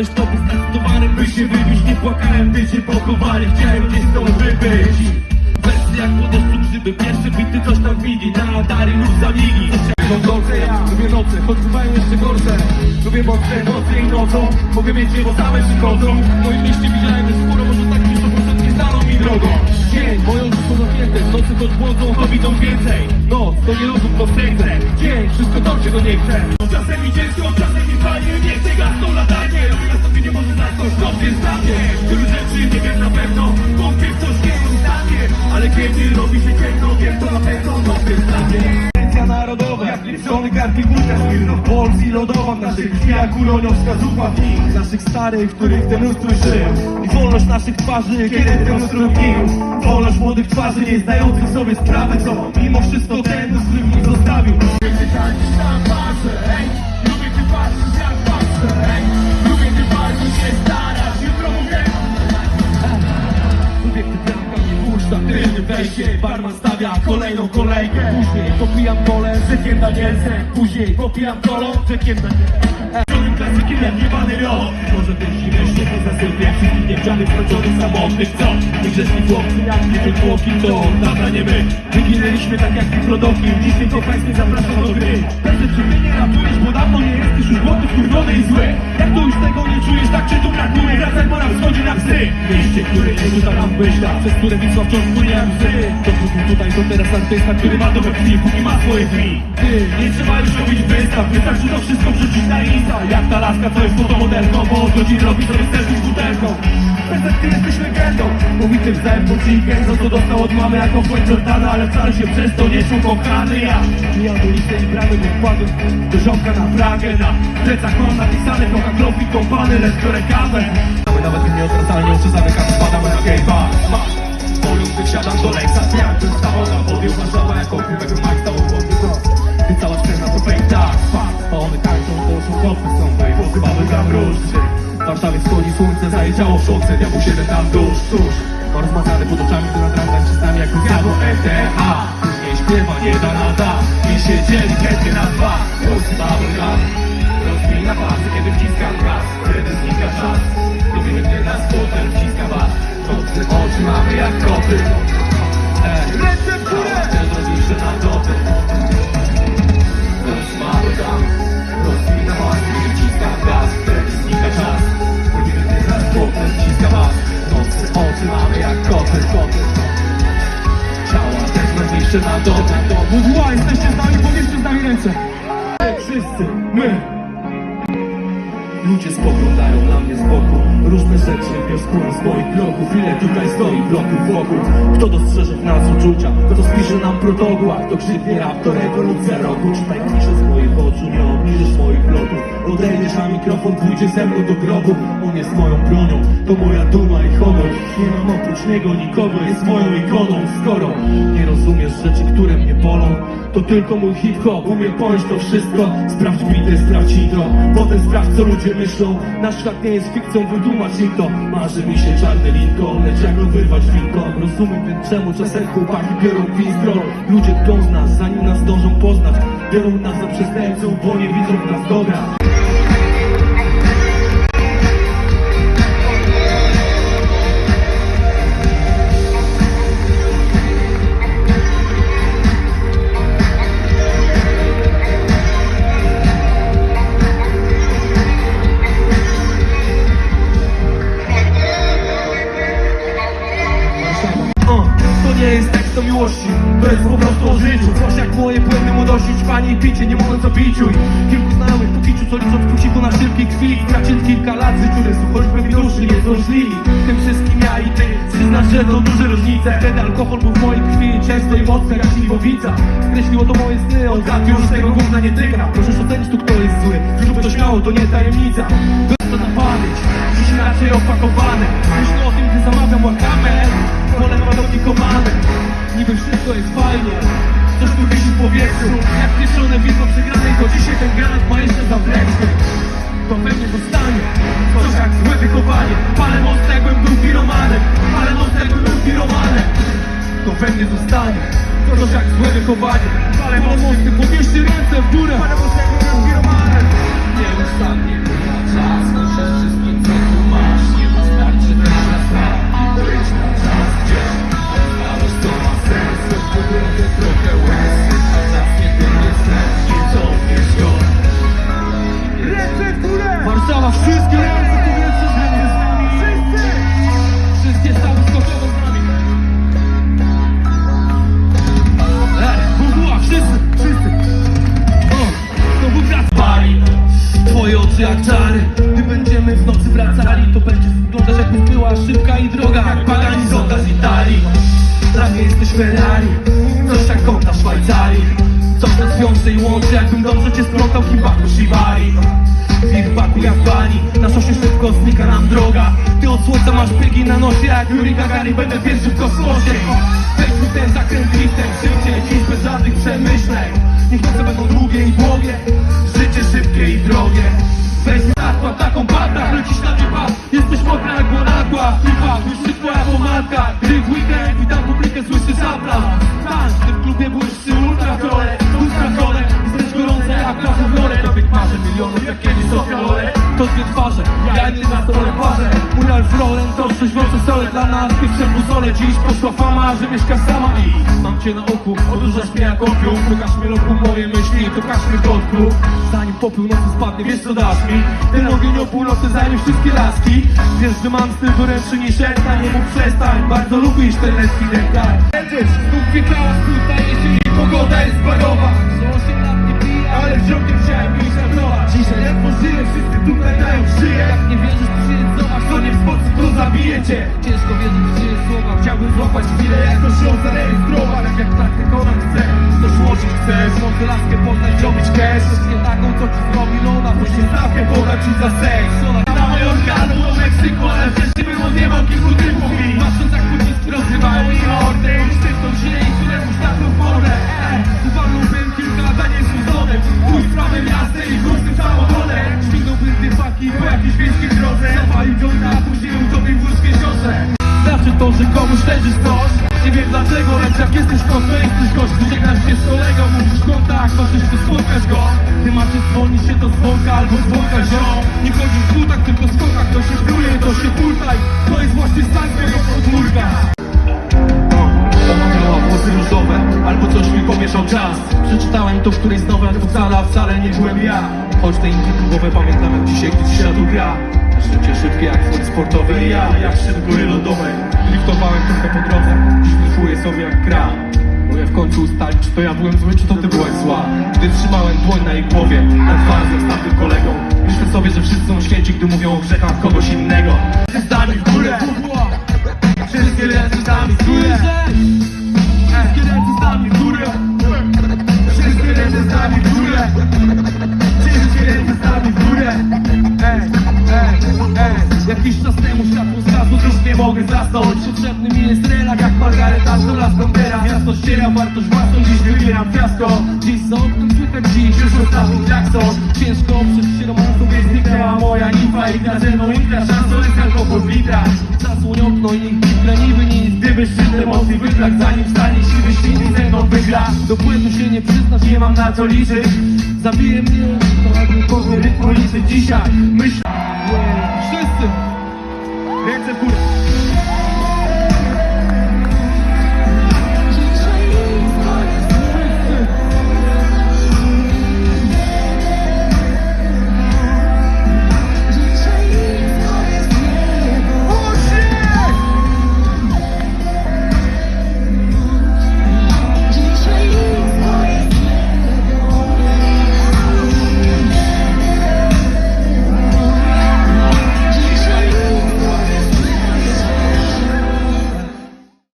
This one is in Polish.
To być zdecydowany, by się wybić. Nie płakałem, gdy cię pochowali. Chciałem gdzieś z tobą wybyć. Wersy jak deszczu grzyby Pierwsze bity coś tam widzi. Na Atari lub za migi Lubią gorsze, ja lubię noce Choć jeszcze gorsze. Lubię mocne nocy i nocą. Mogę mieć je, bo same przychodzą. W moim mieście widziałem sporo Może tak mi 100% nie znaną mi drogą. Dzień, moją są zamknięte nocy choć błądzą, to widzą więcej. Noc, to nie rozum, to serce. Dzień, wszystko to, czego nie chcę. Czasem mi ciężko, czasem to dla mnie Tylu rzeczy nie wiem na pewno. Wątpię w coś, nie jest zdanie Ale kiedy robi się ciemno Wiem to na pewno, to jest dla mnie Konferencja narodowa, jak liczony karty górka Smirnow, Polski lodowa W naszych drzwiach uloniowska zupa w nich Naszych starych, których ten ustrój żył I wolność naszych twarzy, kiedy ten ustrój ginął Wolność młodych twarzy, nie zdających sobie sprawy Co mimo wszystko ten ustrój w nich zostawił. Ty tańczyć tam patrzę, ej Wejście, barman stawia kolejną kolejkę. Później popijam kole z Jackiem Danielsem Później popijam kolą z Jackiem Danielsem Ciągłym klasykiem jak jebany rok Może ten zimę ściepy zasypie. Wszystkich niewdzianych, skończonych, samotnych Co? Niegrzeczni chłopcy jak nie ten chłopi To dobra nie my. Wyginęliśmy tak jak Diplodocki Dzisiaj to państwie zapraszam do gry. Także czy ty nie rapujesz, bo dawno nie jesteś już głowy wkurwiony i zły. Jak to już tego nie czujesz, tak czy tu brakuje Wracaj, bo nam schodzi na psy. Mieście, które nie rzuca nam myśla Przez które Wisła wciąż płynie jak psy Teraz artysta, który ma we krwi Póki ma swoje Ty, nie trzeba już robić wystaw. Wystarczy to wszystko wrzucić na Insta. Jak ta laska, co jest fotomodelką Bo od godzin robi sobie z butelką Pezek, ty jesteś legendą. Mówi tym wzajemną Gęzo, co dostał od mamy jako płeć Jordana Ale wcale się przez to nie czuł kochany Ja. Mijam ulicę i bramy, bo wpadłem Do ziomka na Pragę Na plecach mam napisane Coca Coffee, kompany, lecz biorę kawę. Nawet mnie odwracalnie oczy zamykam Spadamy na cave'a Masz Poluty wsiadam do Lexa Jakbym stawał na podium Warszawa jako kubek Mike stał w Ty cała scena to fake tak one tańczą, to są kopy Są tutaj posypały zamróżcy W Warszawie wschodzi słońce, zaje ciało w szopce Diabł siedem tam dusz, cóż Rozmazany pod oczami, to nad ranem się znam jakby zjadło FTA Później śpiewa, nie da nada I się dzieli chętnie na dwa. Rozmały raz. Rozmina pasy, kiedy wciskam gaz drogisze na doty WWA, jesteście z nami, powiedzcie z nami ręce Wszyscy, my Ludzie spoglądają na mnie z boku. Różne rzeczy wnioskują z moich bloków. Ile tutaj stoi bloków wokół? Kto dostrzeże w nas uczucia? Kto spisze nam protokół? A kto krzywnie rap to rewolucja roku? Czytaj klisze z moich oczu Nie obniżysz moich lotów Odejdziesz na mikrofon Pójdzie ze mną do grobu. On jest moją bronią To moja duma i honor. Nie mam oprócz niego nikogo Jest moją ikoną. Skoro nie rozumiesz rzeczy, które mnie bolą To tylko mój hip-hop Umie pojąć to wszystko. Sprawdź bity, sprawdź intro Potem sprawdź co ludzie myślą. Nasz świat nie jest fikcją, wytłumacz im to. Marzy mi się czarny Lincoln Lecz jak go wyrwać Lincoln Rozumiem więc czemu czasem chłopaki biorą pistrol Ludzie kto z nas, zanim nas zdążą poznać. Biorą nas za przestępców, bo nie widzą w nas dobra To jest po prostu o życiu. Coś jak moje błędy młodości Ćpanie i picie, nie mówiąc o biciu I kilku znajomych po kiciu Co licząc pusiku na szybkiej krwi. Tracili kilka lat życiu rysu Choćby mi duszy nie zdążyli. Tym wszystkim ja i ty Przyznasz, że to duże różnice. Wtedy alkohol był w mojej krwi Często i mocno jak śliwowica. Skreśliło to moje sny Od lat już tego gówna nie tyka. Proszę ocenić tu kto jest zły. Zróbmy to śmiało, to nie tajemnica. To na pamięć Dziś inaczej opakowane. Myślę o tym, gdy zamawiam wakame do pewnego stanu Coś jak złe wychowanie. Palę most jakbym był piromanem. Palę most jakbym był piromanem. To we mnie zostanie Coś jak złe wychowanie. Palę mosty, podnieście ręce w górę. Palę most jakbym był piromanem. Czas Nie na Mamy oczy jak czary Gdy będziemy w nocy wracali To będzie wyglądać jakby była szybka i droga Jak pagani zonda z Italii. Dla mnie jesteś Ferrari Coś jak konta Szwajcarii. Coś nas wiąże i łączy Jakbym dobrze cię splątał Himbaku Shibari Wir baku jak pani Na szosie szybko znika nam droga. Ty od słońca masz biegi na nosie Jak Yuri Gagarin będę pierwszy w kosmosie. Weźmy ten zakręt i ten życie Dziś bez żadnych przemyśleń. Niech noce będą długie i błogie Życie szybkie i drogie. Weź tak, mam taką batę Lecisz na mnie Jesteś mokra jak nagła Piwa, błyszczy twoja pomadka Gdy w weekend witam publikę, słyszysz aplauz Tańcz, ty w klubie błyszczy ultrafiole Ultrafiole Jesteś gorąca jak plaża w lore Robię marzę milionów jak kiedyś Sofia Lore To dwie twarze, ja nie na stole parzę. Mój Alf Roland to trzeźwiące sole Dla nas pierwsze buzole. Dziś poszła fama, że mieszkasz sama I cię na oku, odurzasz mnie jak opium Pokaż mi roku moje myśli, to każ mi kotku Zanim po północy spadnie, wiesz co dasz mi? Ten ogień o północy zajmie wszystkie laski. Wiesz, że mam styl gorętszy niż renta Nie mów przestań, bardzo lubisz ten letki nektar Jedziesz, znów kwietlałaś tutaj Jeśli pogoda jest barowa. Ale wziąłem chciałem iść na toa Dzisiaj jak żyję, wszyscy tutaj dają szyję. Jak nie wierzysz, przyjedź zobacz To nie w sposób, to zabijecie Ciężko wierzyć w czyjeś słowa Chciałbym złapać chwilę, jak to się zarejestrować chcesz Może laskę poznać, zrobić cash Lecz nie taką, co ci zrobi lona Później stawkę podać ci za seks. Na Majorkę albo do Meksyku Ale przecież nie było zjebał kilku typów. I patrząc jak pociski rozrywają i hordy Już szybką się i któremu światło w mordę Uwalnąłbym kilka zdań z uzonem Pójdź w prawe miasto i chuj z tym samochodem. Śmignąłbym ty faki po jakiejś wiejskiej drodze. Zapalił jointa, a później utopił w łóżkie Znaczy to, że komuś leżysz coś Nie wiem dlaczego, lecz jak jesteś to jesteś gość Żegnasz się z kolegą, mówisz kontakt, patrzysz, ty spotkasz go. Ty masz się dzwonić się to dzwonka albo dzwonka ziom. Nie chodzisz w butach, tylko skokach To się pluje, to się pultaj To jest właśnie stan twojego miała włosy różowe Albo coś mi pomieszał czas. Przeczytałem to w którejś z novel wcale, a wcale nie byłem ja. Choć te inne klubowe pamiętam jak dzisiaj, gdy światu gra. Życie szybkie jak twój sportowy ja. Jak szedł góry lodowej Liftowałem trochę po drodze. Dryfuję sobie jak kra. Mogę w końcu ustalić, czy to ja byłem zły, czy to ty byłaś zła. Gdy trzymałem dłoń na jej głowie Na twarzy z tamtym kolegą. Myślę sobie, że wszyscy są święci, gdy mówią o grzechach kogoś innego. Z nami w górę. Wszystkie ręce z nami moja nimfa I gra ze mną intra, szansą jest alkohol w litrach Zasłoń okno i niech nikt leniwy nie jest Gdyby szczyt emocji wyblak, zanim stanie siwy świn i ze mną wygra. Do błędu się nie przyznasz, nie mam na co liczyć. Zabije mnie, to jakby powie rytmu liczy dzisiaj. Myśl Wszyscy! Ręce w